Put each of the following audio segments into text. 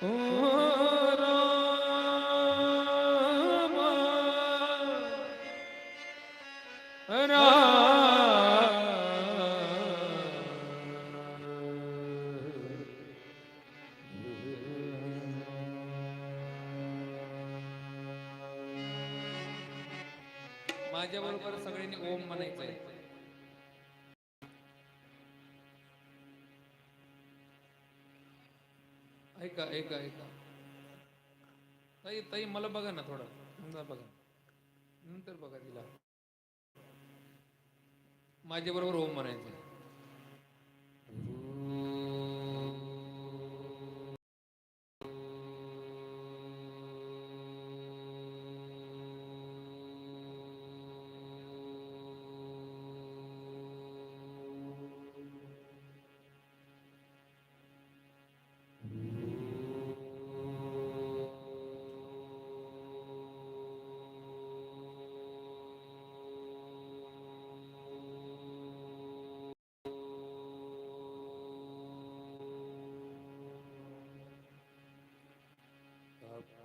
Oh. ऐका ऐका ताई ताई मला बघा ना थोडं. समजा बघा. नंतर बघा तिला. माझ्या बरोबर ओम म्हणायचं.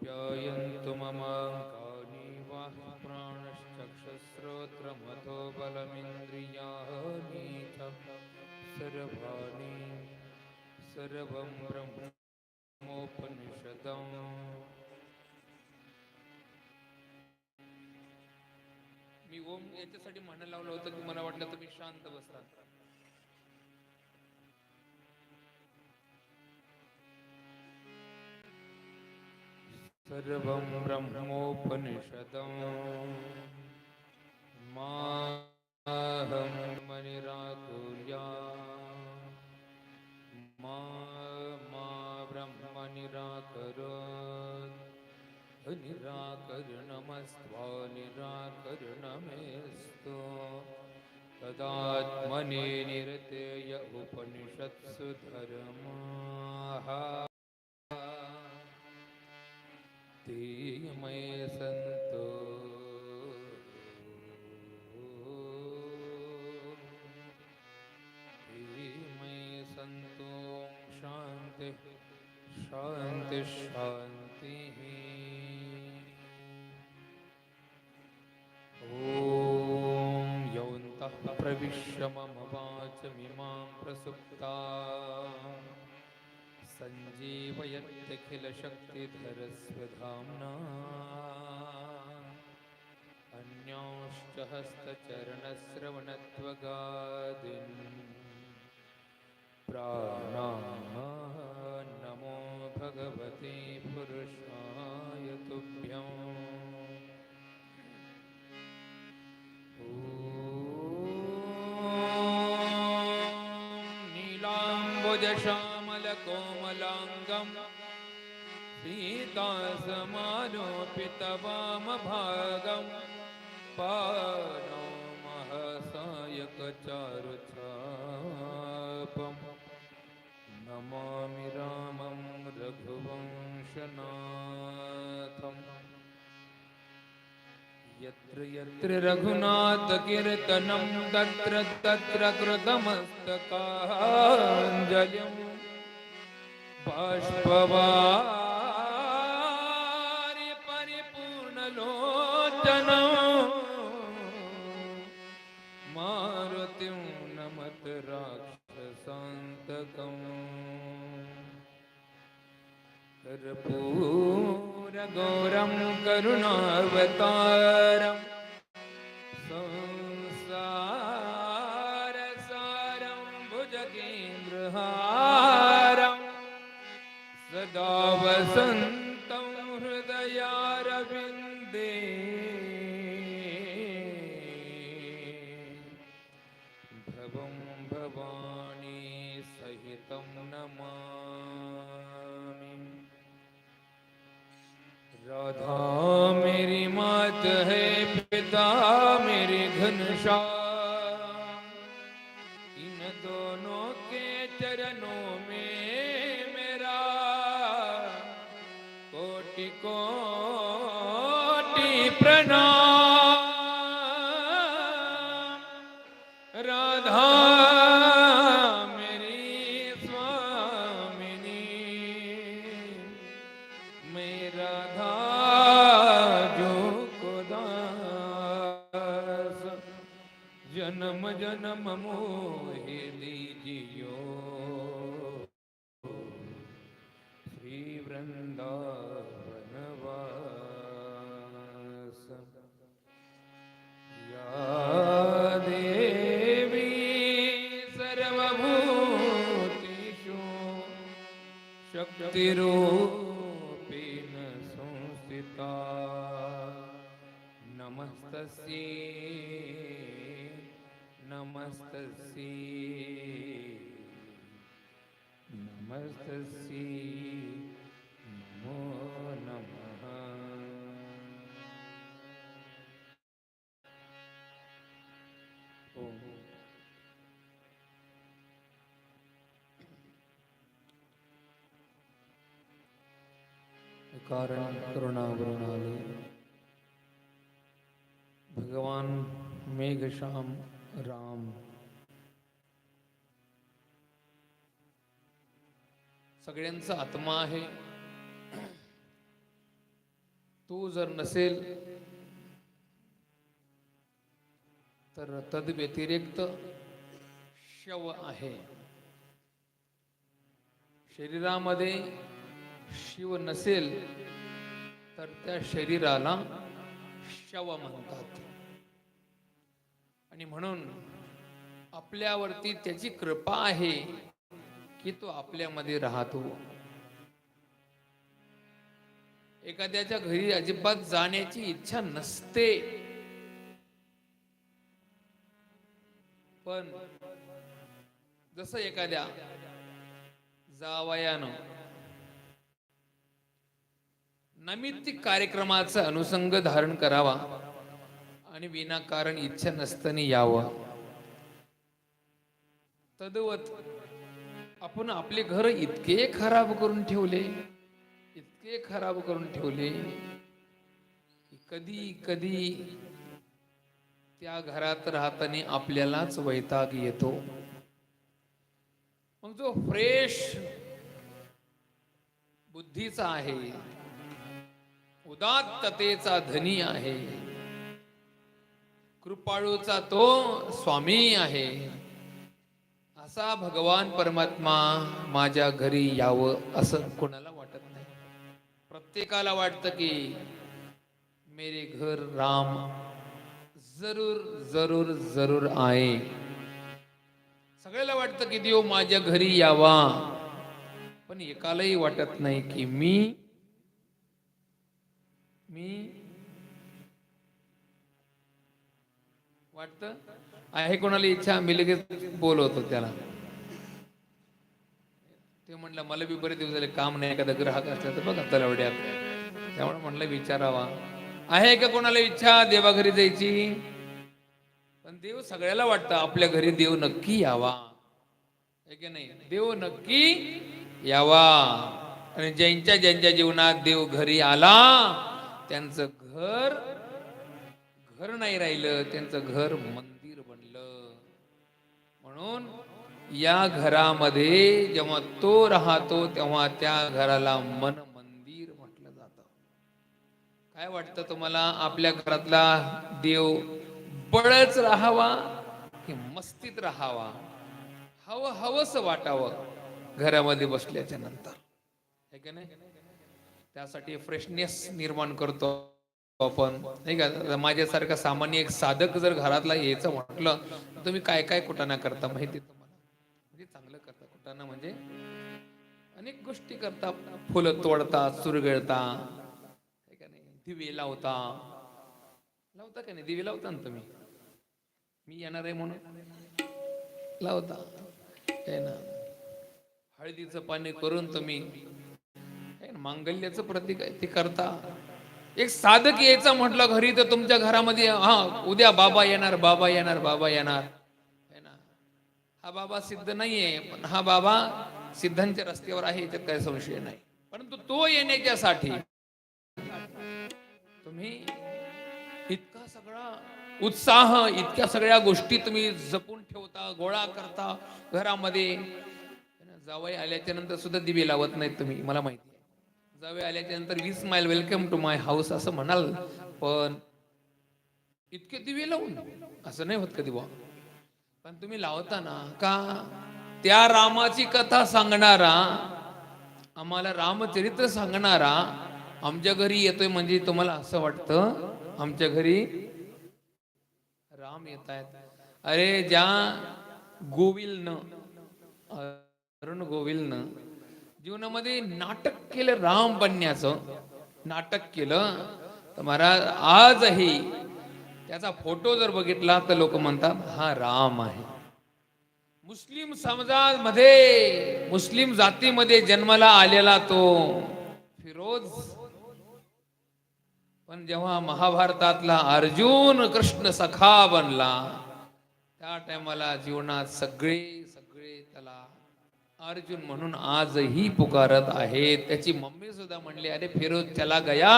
आप्यायन्तु ममाङ्कानि वाक् प्राणश्चक्षुश्रोत्रमथो बलमिन्द्रियाणि च सर्वाणि सर्वं ब्रह्मोपनिषदम्। मी ओम याच्यासाठी म्हणायला लावलं होतं की मला वाटलं तुम्ही शांत बसता सर्वं ब्रह्मोपनिषदम् माहं मनिराकुर्या मा मा ब्रह्म निराकरोत् निराकरणमस्त्वा निराकरणमेस्तु तदात्मने निरतेय उपनिषत्सु धर्माः। भक्तिमय संतो। सन्तो ते शांति सन्तो शान्ति शान्ति शान्तिः ॐ यौन्तः प्रविश्य मम वाचमिमां प्रसुप्ता। सञ्जीवयत्यखिलशक्तिधरस्वधाम्ना अन्यांश्च हस्तचरणश्रवणत्वगादिन्। प्राणान्नमो भगवते पुरुषाय तुभ्यम् नीलाम्बुजश्यामलकोमलाङ्गम् सीतासमारोपितवामभागम् पानो महसायकचारुचापम् नमामि रामं रघुवंशनाथम्। यत्र यत्र रघुनाथकीर्तनं तत्र तत्र कृतमस्तकाञ्जलिम्। પુષ્પવારી પરિપૂર્ણ લોચન મારુતિ નમત રાક્ષ સંત કર્પૂર ગૌરમ કરુણાવતારમ राधा मेरी मात है पिता मेरे घनश्याम। कारण करुणावरुणाले। भगवान मेघश्याम राम। सगळ्यांचा आत्मा आहे। तो जर नसेल तर तद व्यतिरिक्त शव आहे। शरीरामध्ये शिव नसेल तर त्या शरीराला शव म्हणतात. आणि म्हणून आपल्यावरती त्याची कृपा आहे की तो आपल्यामध्ये राहतो. एखाद्याच्या घरी अजिबात जाण्याची इच्छा नसते. पण जसं एखाद्या जावयानं नैमित्तिक कार्यक्रमाचा अनुसंग धारण करावा. आणि विनाकारण इच्छा नसताना यावं. तदवत आपण आपले घर इतके खराब करून ठेवले इतके खराब करून ठेवले कधी कधी त्या घरात राहताना आपल्यालाच वैताग येतो. मग जो फ्रेश बुद्धीचा आहे उदात्ततेचा धनी आहे. कृपाळूचा तो स्वामी आहे. असा भगवान परमात्मा माझ्या घरी यावं असं कोणाला वाटत नाही. प्रत्येकाला वाटतं की मेरे घर राम जरूर जरूर जरूर आहे. सगळ्याला वाटतं की देव माझ्या घरी यावा. पण एकालाही वाटत नाही की मी मी वाटतं आहे कोणाला इच्छा मी लगेच बोलवतो त्याला. ते म्हणलं मला बी बरेच दिवस झाले काम नाही एखादा ग्राहक असला तर बघा तलावड्यात. त्यामुळे म्हणलं विचारावा. आहे का कोणाला इच्छा देवा घरी जायची? पण देव सगळ्याला वाटतं आपल्या घरी देव नक्की यावा. की नाही? देव नक्की यावा. आणि ज्यांच्या ज्यांच्या जीवनात देव घरी आला त्यांचं घर घर नाही राहिलं त्यांचं घर मंदिर बनलं. म्हणून या घरामध्ये जेव्हा तो राहतो तेव्हा त्या घराला मन मंदिर म्हटलं जात. काय वाटतं तुम्हाला? आपल्या घरातला देव बळच राहावा की मस्तीत राहावा? हवं हवस वाटावं घरामध्ये बसल्याच्या नंतर. नाही? त्यासाठी फ्रेशनेस निर्माण करतो आपण. नाही का? माझ्यासारखं माझ्यासारखा सामान्य एक साधक जर घरातला यायचं म्हटलं तर तुम्ही काय काय कुटाणा करता माहिती आहे तुम्हाला? म्हणजे चांगलं करता. कुटाणा म्हणजे अनेक गोष्टी करता. फुलं तोडता चुरगळता नाही? दिवे लावता. लावता का नाही? दिवे लावता ना तुम्ही? मी येणार आहे म्हणून? लावता. ना? हळदीचं पाणी करून तुम्ही मांगल्याचं प्रतीक आहे ते करता. एक साधक यायचं म्हटलं घरी तर तुमच्या घरामध्ये हा उद्या बाबा येणार बाबा येणार बाबा येणार. ना? हा बाबा सिद्ध नाहीये पण हा बाबा सिद्धांच्या रस्त्यावर आहे याच्यात काही संशय नाही. परंतु तो येण्याच्यासाठी तुम्ही इतका सगळा उत्साह इतक्या सगळ्या गोष्टी तुम्ही जपून ठेवता गोळा करता घरामध्ये. जावई आल्याच्यानंतर सुद्धा दिवे लावत नाहीत तुम्ही मला माहिती जावे आल्याच्यानंतर वीस mile welcome to my house असं म्हणाल पण इतके दिवे लावून असं नाही होत कधी बा पण तुम्ही लावता ना का त्या रामाची कथा सांगणारा आम्हाला रामचरित्र सांगणारा आमच्या घरी येतोय म्हणजे तुम्हाला असं वाटतं? आमच्या घरी राम येत आहेत. अरे ज्या गोविलनं अरुण गोविलनं जीवनामध्ये नाटक केलं राम बनण्याचं नाटक केलं तर महाराज आजही त्याचा फोटो जर बघितला तर लोक म्हणतात हा राम आहे. मुस्लिम समाजामध्ये मुस्लिम जातीमध्ये जन्माला आलेला तो फिरोज. पण जेव्हा महाभारतातला अर्जुन कृष्ण सखा बनला त्या टायमाला जीवनात सगळे सगळे त्याला अर्जुन म्हणून आजही पुकारत आहेत त्याची मम्मी सुद्धा म्हणली अरे फिरोज चला गया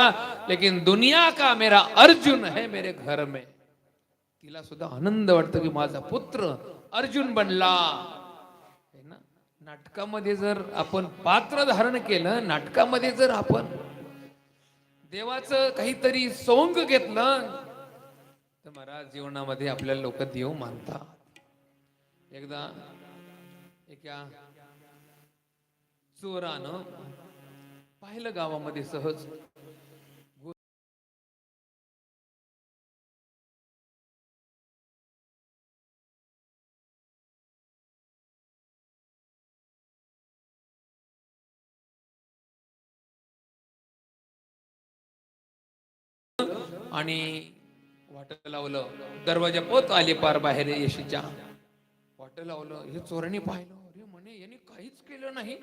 लेकिन दुनिया का मेरा अर्जुन है मेरे घर में? तिला सुद्धा आनंद वाटतो की माझा पुत्र अर्जुन बनला. ना? नाटकामध्ये जर आपण पात्र धारण केलं नाटकामध्ये जर आपण देवाचं काहीतरी सोंग घेतलं तर महाराज जीवनामध्ये आपल्याला लोक देव मानतात. एकदा एका चोरानं पाहिलं गावामध्ये सहज. आणि वाट लावलं. दरवाजा पोत आले पार बाहेर येशीच्या. वाट लावलं हे चोरांनी पाहिलं. अरे म्हणे यांनी काहीच केलं नाही.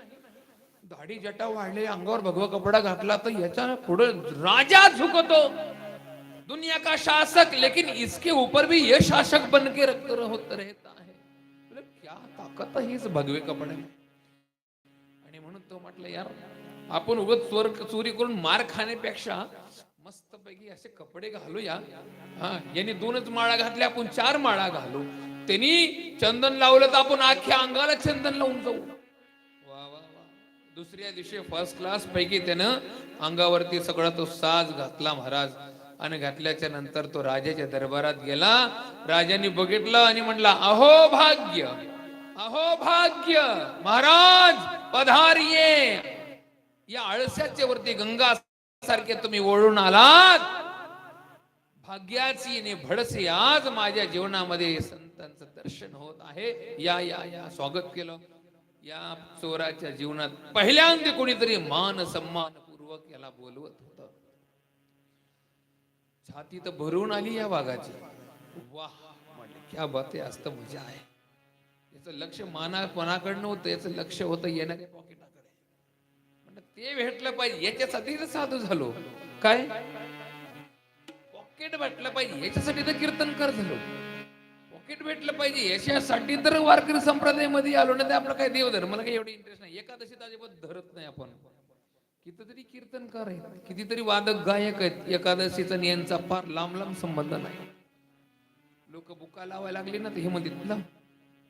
दाढी जटा वाढले अंगावर भगवा कपडा घातला तर याच्यापुढे राजा झुकतो. दुनिया का शासक लेकिन इसके ऊपर भी ये शासक बन के रख- होत रहता है. बोले, क्या ताकद है इस भगवे कपडे आणि म्हणून तो म्हटलं यार आपण उगत चोर चोरी करून मार खाण्यापेक्षा मस्तपैकी असे कपडे घालूया. हा यांनी दोनच माळा घातल्या आपण चार माळा घालू. त्यांनी चंदन लावलं तर आपण अख्ख्या अंगाला चंदन लावून जाऊ. दुसऱ्या दिवशी फर्स्ट क्लास पैकी त्यानं अंगावरती सगळा तो साज घातला महाराज. आणि घातल्याच्या नंतर तो राजाच्या दरबारात गेला. राजाने बघितलं आणि म्हणला अहो भाग्य अहो भाग्य महाराज पधारिये या. आळस्याच्या वरती गंगा सारखे तुम्ही ओळून आलात. भाग्याची ने भडसे आज माझ्या जीवनामध्ये संतांचं दर्शन होत आहे. या या या. स्वागत केलं. या चोराच्या जीवनात पहिल्यांदा कोणीतरी मान सन्मानपूर्वक याला बोलवत होत. छाती तर भरून आली या वाघाची. वाह क्या बात आहे असतं मजा आहे. याचं लक्ष माना कोणाकडनं होतं याचं लक्ष होतं येणाऱ्या पॉकेटाकडे म्हणलं ते भेटलं पाहिजे याच्यासाठी तर साधू झालो. काय? पॉकेट भेटलं पाहिजे याच्यासाठी तर कीर्तनकार झालो. तिकीट भेटलं पाहिजे याच्यासाठी तर वारकरी संप्रदायामध्ये आलो ना ते आपलं काय देवधर्म? मला काही एवढी इंटरेस्ट नाही. एकादशीत अजिबात धरत नाही आपण. कितीतरी कीर्तनकार आहेत कितीतरी वादक गायक आहेत. एकादशीचा आणि यांचा फार लांब लांब संबंध नाही. लोक बुका लावायला लागले ना तर हे म्हणतात लाव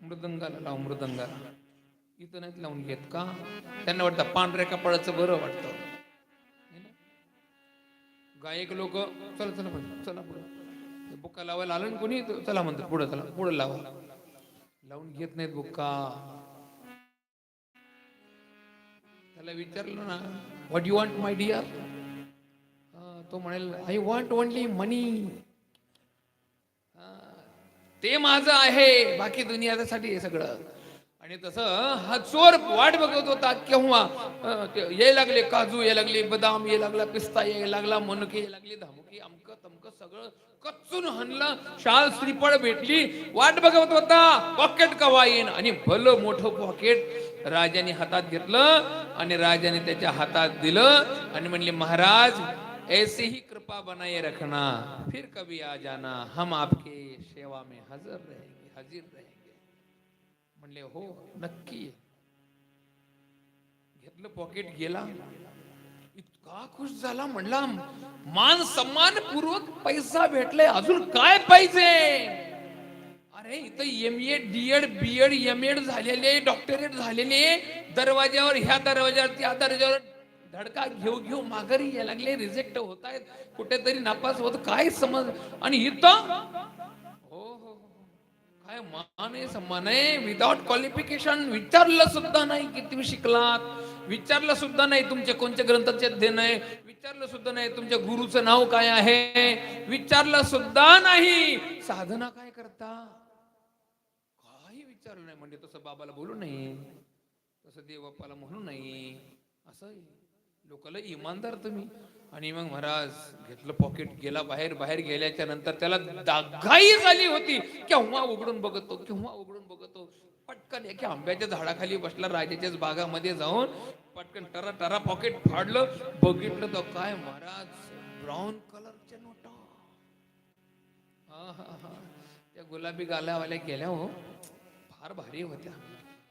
मृदंगाला लाव मृदंगाला. इथं नाहीत लावून घेत का? त्यांना वाटतं पांढऱ्या कपाळाचं बरं वाटतं. गायक लोक चला चला चला पुढे. बुक्का लावायला आलं कोणी चला म्हणतात पुढे चला पुढे लावा. लावून घेत नाहीत बुक्का. त्याला विचारलं ना what you want my dear तो म्हणेल आय वॉन्ट ओनली मनी ते माझं आहे बाकी दुनियासाठी हे सगळं. आणि तसं हा चोर वाट बघत होता केव्हा? अं, यायला लागले काजू यायला लागले बदाम ये लागला पिस्ता ये लागला मनुके ये लागली धामुकी अमक तमक सगळं कच्चून हनला शाल श्रीफळ भेटली. वाट बघत होता पॉकेट कवा येईन आणि भलं मोठं पॉकेट राजाने हातात घेतलं आणि राजाने त्याच्या हातात दिलं आणि म्हणले महाराज ऐसी ही कृपा बनाए रखना. फिर कभी आ जाना. हम आपके सेवा में हजर रहेंगे हाजिर रहेंगे. म्हणले हो नक्की घेतलं पॉकेट गेला. इतका खुश झाला म्हणला मान सन्मान पूर्वक पैसा भेटलाय अजून काय पाहिजे? अरे इथं M A D Ed B Ed M Ed झालेले डॉक्टरेट झालेले दरवाज्यावर ह्या दरवाज्यावर त्या दरवाज्यावर धडका घेऊ घेऊ माघारी यायला लागले रिजेक्ट होत आहेत कुठेतरी नापास होत काय समज? आणि इथं काय मान आहे सन्मान आहे? विदाउट क्वालिफिकेशन विचारलं सुद्धा नाही की तुम्ही शिकलात. विचारलं सुद्धा नाही तुमचे कोणत्या ग्रंथाचे अध्ययन आहे. विचारलं सुद्धा नाही तुमच्या गुरुचं नाव काय आहे. विचारलं सुद्धा नाही. साधना काय करता? काही विचारलं नाही. म्हणजे तसं बाबाला बोलू नाही तसं देवबापाला म्हणू नाही असं लोकाला इमानदार तुम्ही. आणि मग महाराज घेतलं पॉकेट गेला बाहेर बाहेर गेल्याच्यानंतर त्याला दागाई झाली होती. केव्हा उघडून बघतो केव्हा उघडून बघतो. पटकन एका आंब्याच्या झाडाखाली बसला राजाच्याच बागामध्ये जाऊन. पटकन टरा टरा पॉकेट फाडलं. बघितलं तर काय महाराज ब्राऊन कलरच्या नोटा. हा हा हा त्या गुलाबी गालावाल्या गेल्या हो. फार भारी होत्या.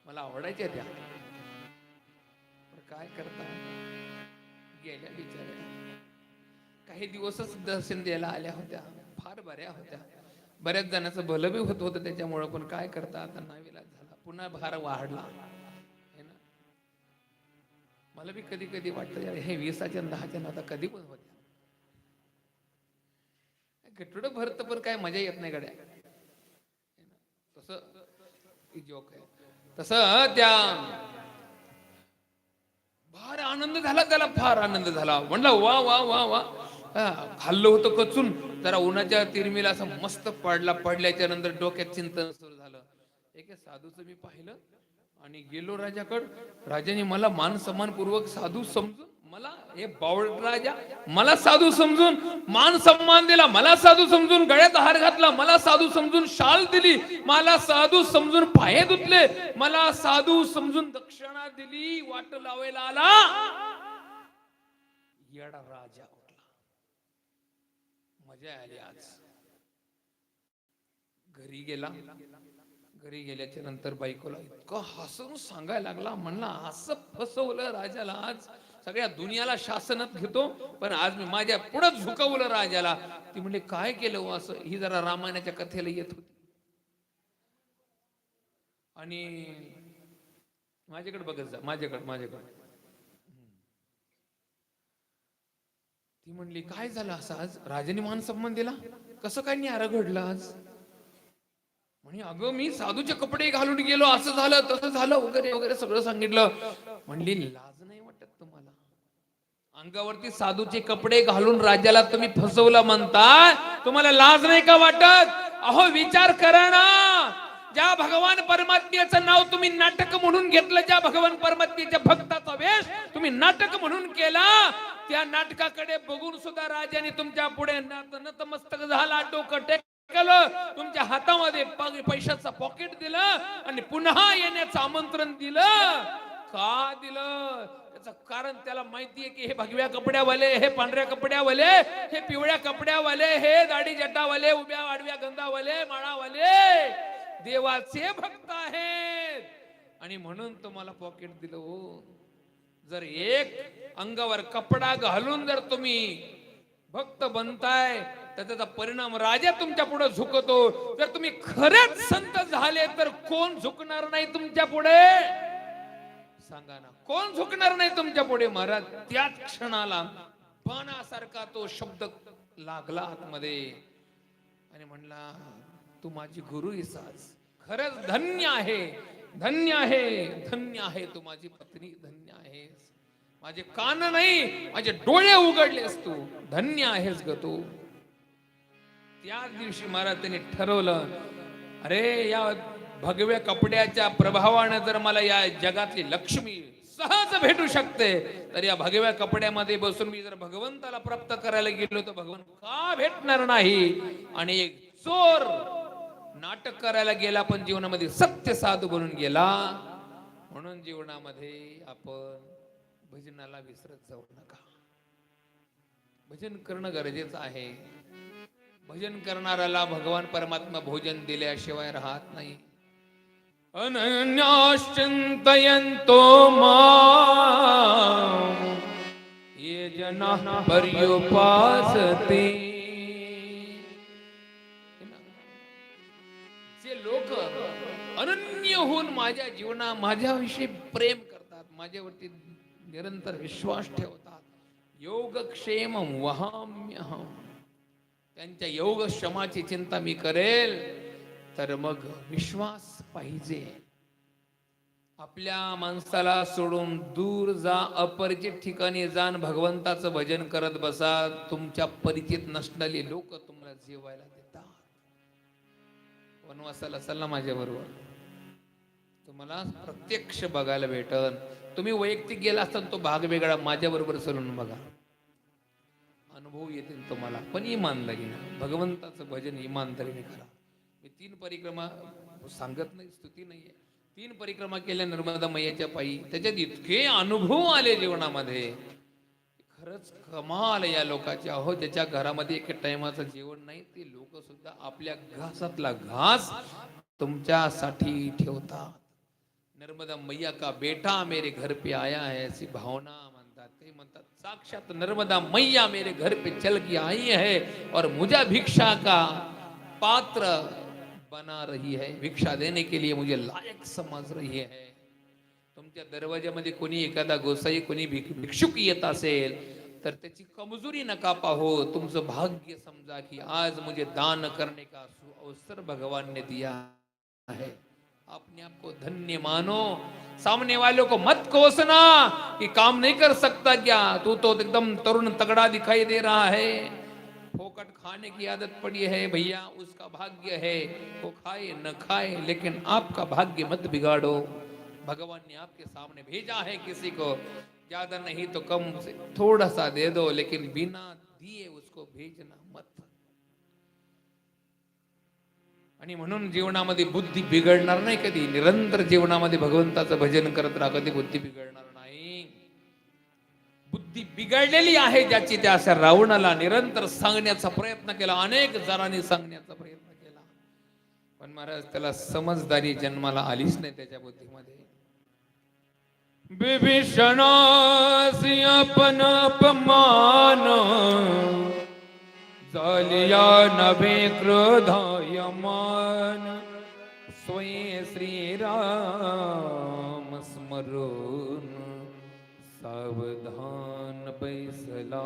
मला आवडायच्या त्या. काय करता? गेल्या बिचाऱ्या. काही दिवसच दर्शन द्यायला आल्या होत्या. फार बऱ्या होत्या. बऱ्याच जणांचं भलं बी होत होतं त्याच्यामुळं पण काय करता आता नाविलाज झाला. पुन्हा भार वाढला. ना? मला बी कधी कधी वाटतं हे वीसाच्या दहाच्या आता कधी पण होत्या. गटुड भरत पण काय मजा येत नाही गड्या. तसं जोक आहे. तसं त्या फार आनंद झाला त्याला फार आनंद झाला. म्हणला वा वा वा वा. खाल्लं होतं कचून. जरा उन्हाच्या तिरमीला असं मस्त पडला पडल्याच्या नंतर डोक्यात चिंतन सुरू झालं. एके साधूचं मी पाहिलं आणि गेलो राजाकड. राजाने मला मान सन्मानपूर्वक साधू समजून मला हे बावळ राजा मला साधू समजून मान सन्मान दिला मला साधू समजून गळ्यात हार घातला मला साधू समजून शाल दिली मला साधू समजून पाहे धुतले मला साधू समजून दक्षिणा दिली वाट लावायला आला. येडा राजा उठला. मजा आली आज. घरी गेला. घरी गेल्याच्यानंतर बायकोला इतकं हसून सांगायला लागला म्हणला असं फसवलं राजाला आज. सगळ्या दुनियाला शासनात घेतो पण आज मी माझ्या पुढे झुकवलं राजाला. ती म्हणले काय केलं हो असं? ही जरा रामायणाच्या कथेला येत होती. आणि माझ्याकडे बघत जा माझ्याकडे माझ्याकडे. ती म्हणली काय झालं असं आज? राजाने मान सन्मान दिला? कसं काय नाही घडलं आज? म्हणे अगं मी साधूचे कपडे घालून गेलो असं झालं तसं झालं वगैरे वगैरे सगळं सांगितलं. म्हणली लाज नाही वाटत तुम्हाला अंगावरती साधूचे कपडे घालून राजाला तुम्ही फसवलं म्हणता तुम्हाला लाज नाही का वाटत? अहो विचार करा ना. ज्या भगवान परमात्म्याचं नाव तुम्ही नाटक म्हणून घेतलं ज्या भगवान परमात्म्याच्या भक्ताचा वेश तुम्ही नाटक म्हणून केला त्या नाटकाकडे बघून सुद्धा राजाने तुमच्यापुढे नतमस्तक झाला डोकं टेकलं तुमच्या हातामध्ये पैशाचं पॉकेट दिलं आणि पुन्हा येण्याचं आमंत्रण दिलं. का दिलं? त्याचं कारण त्याला माहितीये की हे भगव्या कपड्यावाले हे पांढऱ्या कपड्यावाले हे पिवळ्या कपड्यावाले हे दाढी जटावाले उभ्या आडव्या गंधावाले माळावाले देवाचे भक्त आहेत. आणि म्हणून तुम्हाला पॉकेट दिलं हो. जर एक अंगावर कपडा घालून जर तुम्ही भक्त बनताय तर त्याचा परिणाम राजा तुमच्यापुढे झुकतो. जर तुम्ही खरेच संत झाले तर कोण झुकणार नाही तुमच्यापुढे? सांगा ना. कोण झुकणार नाही तुमच्यापुढे महाराज? त्याच क्षणाला बाणासारखा तो शब्द लागला आतमध्ये. आणि म्हणला तू माझी गुरु इसास खरंच धन्य आहे. धन्य आहे. धन्य आहे. तू माझी पत्नी. धन्य आहेस. माझे कान नाही माझे डोळे उघडलेस तू. धन्य आहेस ग तू. त्याच दिवशी महाराज त्यांनी ठरवलं अरे या भगव्या कपड्याच्या प्रभावानं जर मला या जगातली लक्ष्मी सहज भेटू शकते तर या भगव्या कपड्यामध्ये बसून मी जर भगवंताला प्राप्त करायला गेलो तर भगवान का भेटणार नाही? आणि एक चोर नाटक करायला गेला पण जीवनामध्ये सत्य साधू बनून गेला. म्हणून जीवनामध्ये आपण भजनाला विसरत जाऊ नका. भजन करणं गरजेचं आहे. भजन करणाऱ्याला भगवान परमात्मा भोजन दिल्याशिवाय राहत नाही. अनन्याश्चिन्तयन्तो मां ये जनाः पर्युपासते। जे लोक अनन्य होऊन माझ्या जीवना माझ्याविषयी प्रेम करतात माझ्यावरती निरंतर विश्वास ठेवतात योगक्षेम वहाम्यहम। त्यांच्या योग श्रमाची चिंता मी करेल तर मग विश्वास पाहिजे. आपल्या माणसाला सोडून दूर जा अपरिचित ठिकाणी जाण भगवंताचं भजन करत बसा. तुमच्या परिचित नसणारी लोक तुम्हाला जेवायला देतात. वनवासाला चला माझ्या बरोबर. तुम्हाला प्रत्यक्ष बघायला भेटन. तुम्ही वैयक्तिक गेला असता तो भाग वेगळा. माझ्या बरोबर चलून बघा. अनुभव येतील तुम्हाला. पण इमानदारीने. भगवंताचं भजन इमानदारीने करा. मी तीन परिक्रमा सांगत नाही स्तुती नाहीये. तीन परिक्रमा केल्या नर्मदा मैयाच्या पायी. त्याच्यात इतके अनुभव आले जीवनामध्ये. खरंच कमाल या लोकांची. अहो ज्याच्या घरामध्ये एक टायमाचं जेवण नाही ते लोक सुद्धा आपल्या घासातला घास तुमच्यासाठी ठेवतात. नर्मदा मैया का बेटा मेरे घर पे आया है ऐसी भावना मानतात. ते म्हणतात साक्षात नर्मदा मैया मेरे घर पे चल के आई है और मुझे भिक्षा का पात्र बना रही है भिक्षा देने के लिए मुझे लायक समज रही है। तुमच्या दरवाज्यामध्ये कोणी एखादा गोसाई कोणी भिक्षुक येत असेल तर त्याची कमजोरी नका पाहो. तुमचं भाग्य समजा की आज मुझे दान करने का सु- अवसर भगवान ने दिया है. अपने आप को धन्य मानो. सामने वालों को मत कोसना कि काम नहीं कर सकता क्या? तू तो एकदम तरुण तगड़ा दिखाई दे रहा है। फोकट खाने की आदत पड़ी है, भैया, उसका भाग्य है। वो खाए, न खाए, लेकिन आपका भाग्य मत बिगाड़ो। भगवान ने आपके सामने भेजा है किसी को। ज़्यादा नहीं तो कम से थोड़ा सा दे दो, लेकिन बिना दिए उसको भेजना मत। आणि म्हणून जीवनामध्ये बुद्धी बिघडणार नाही कधी. निरंतर जीवनामध्ये भगवंताचं भजन करत राहा, कधी बुद्धी बिघडणार ती बिघडलेली आहे ज्याची त्या अशा रावणाला निरंतर सांगण्याचा प्रयत्न केला अनेक जणांनी सांगण्याचा प्रयत्न केला. पण महाराज त्याला समजदारी जन्माला आलीच नाही त्याच्या बुद्धीमध्ये. बिभीषणासी आपण अपमान. झालिया नभे क्रोधायमान. स्वयं श्रीराम स्मरून. सावधान बैसला.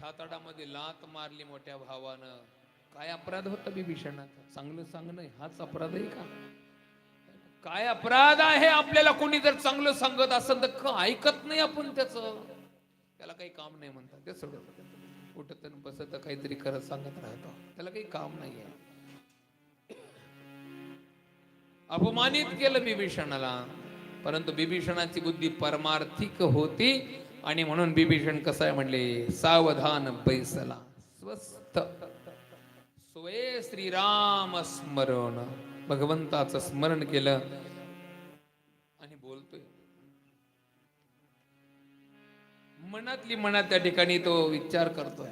छाताडामध्ये लात मारली मोठ्या भावानं. काय अपराध होता बिभीषणाचा चांगलं सांगणं हाच अपराध आहे का? काय अपराध आहे? आपल्याला कोणी जर चांगलं सांगत असेल तर का ऐकत नाही आपण त्याच. त्याला काही काम नाही म्हणतात. ते सोडत उठत आणि बसत काहीतरी करत सांगत राहतो. त्याला काही काम नाही आहे. अपमानित केलं बिभीषणाला परंतु बिभीषणाची बुद्धी परमार्थिक होती आणि म्हणून बिभीषण कसं आहे म्हणले सावधान बैसला स्वस्थ. स्वये श्रीराम स्मरण. भगवंताचं स्मरण केलं आणि बोलतोय. मनातली मनात त्या ठिकाणी तो विचार करतोय.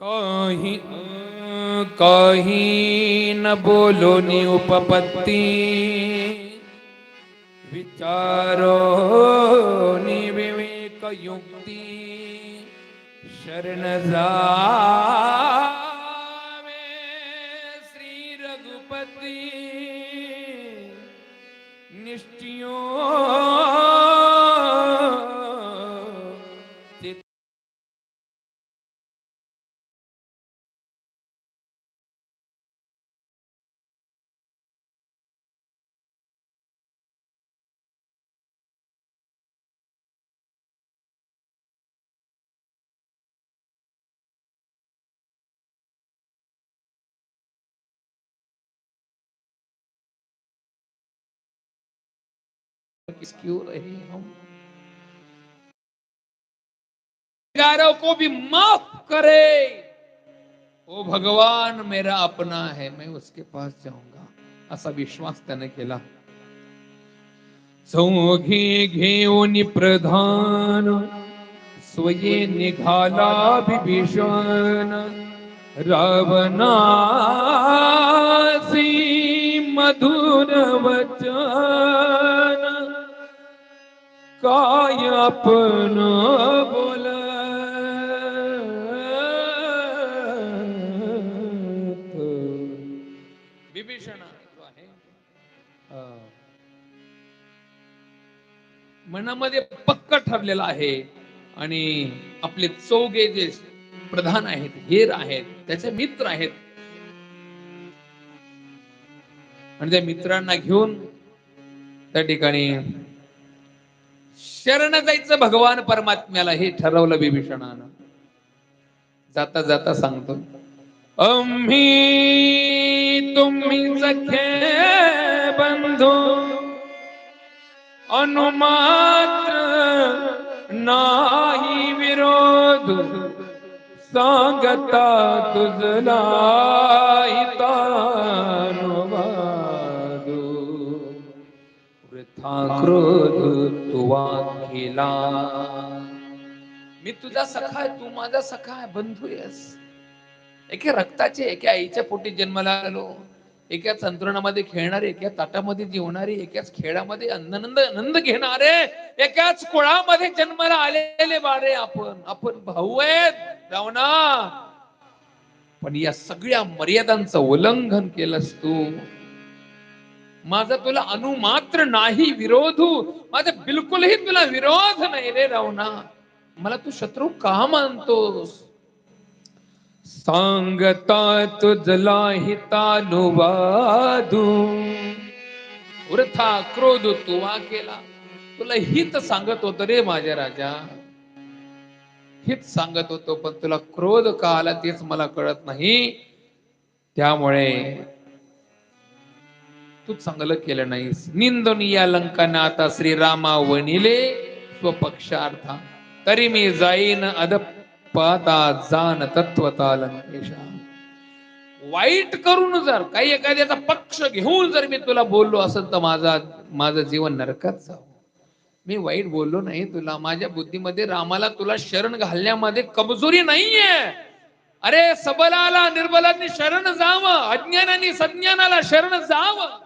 काही काही न बोलो नि उपपत्ती. विचारो नि विवेक युक्ती शरण क्यों रहे हम? को भी माफ़ करे। ओ भगवान, मेरा अपना है, मैं उसके पास जाऊँगा। असा विश्वास त्याने केला चौघे घेऊन प्रधान स्वये निघाला विभीषण। रावणासी मधुर काय आपण बोल? विभीषण मनामध्ये पक्क ठरलेलं आहे आणि आपले चौघे जे प्रधान आहेत हेर आहेत त्याचे मित्र आहेत. आणि त्या मित्रांना घेऊन त्या ठिकाणी शरण जायचं भगवान परमात्म्याला हे ठरवलं विभीषणानं. जाता जाता सांगतो. आम्ही तुम्ही सखे बंधू. अनुमात नाही विरोध. सांगता तुझला हितानुवादू क्रोध तुवा केला मी तुझा सखा आहे तू माझा सखा आहे बंधू आहेस. एके रक्ताचे एके आईच्या पोटी जन्माला आलो. एकाच अंतरणामध्ये खेळणारे एका ताटामध्ये जेवणारे एकाच खेळामध्ये आनंद आनंद घेणारे एकाच कुळामध्ये जन्माला आलेले बारे आपण. आपण भाऊ आहेत रावणा पण या सगळ्या मर्यादांचं उल्लंघन केलंस तू. माझा तुला अनुमात्र नाही विरोधू. माझा बिलकुलही तुला विरोध नाही रे रावणा मला तू शत्रू का मानतोस? सांगता तुझला हितानुवादू वृथा क्रोध तुवा केला तुला हित सांगत होत रे माझ्या राजा. हित सांगत होतो पण तुला क्रोध का आला तेच मला कळत नाही. त्यामुळे तू चांगलं केलं नाहीस. निंदनीय लंकाना आता श्रीरामा वनिले स्वपक्षार्थ. तरी मी जाईन अदपाता जाण तत्वता लंकेशा. वाईट करून जर काही एखाद्याचा पक्ष घेऊन जर मी तुला बोललो असेल तर माझा माझं जीवन नरकात जाऊ मी वाईट बोललो नाही तुला. माझ्या बुद्धीमध्ये रामाला तुला शरण घालण्यामध्ये कमजोरी नाहीये. अरे सबलाला निर्बलांनी शरण जावं. अज्ञानाने सज्ञानाला शरण जावं.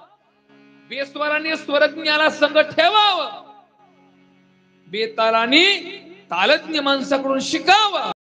बेस्वराने स्वरज्ञाला संग ठेवावं. बेतालाने तालज्ञ माणसाकडून शिकावं.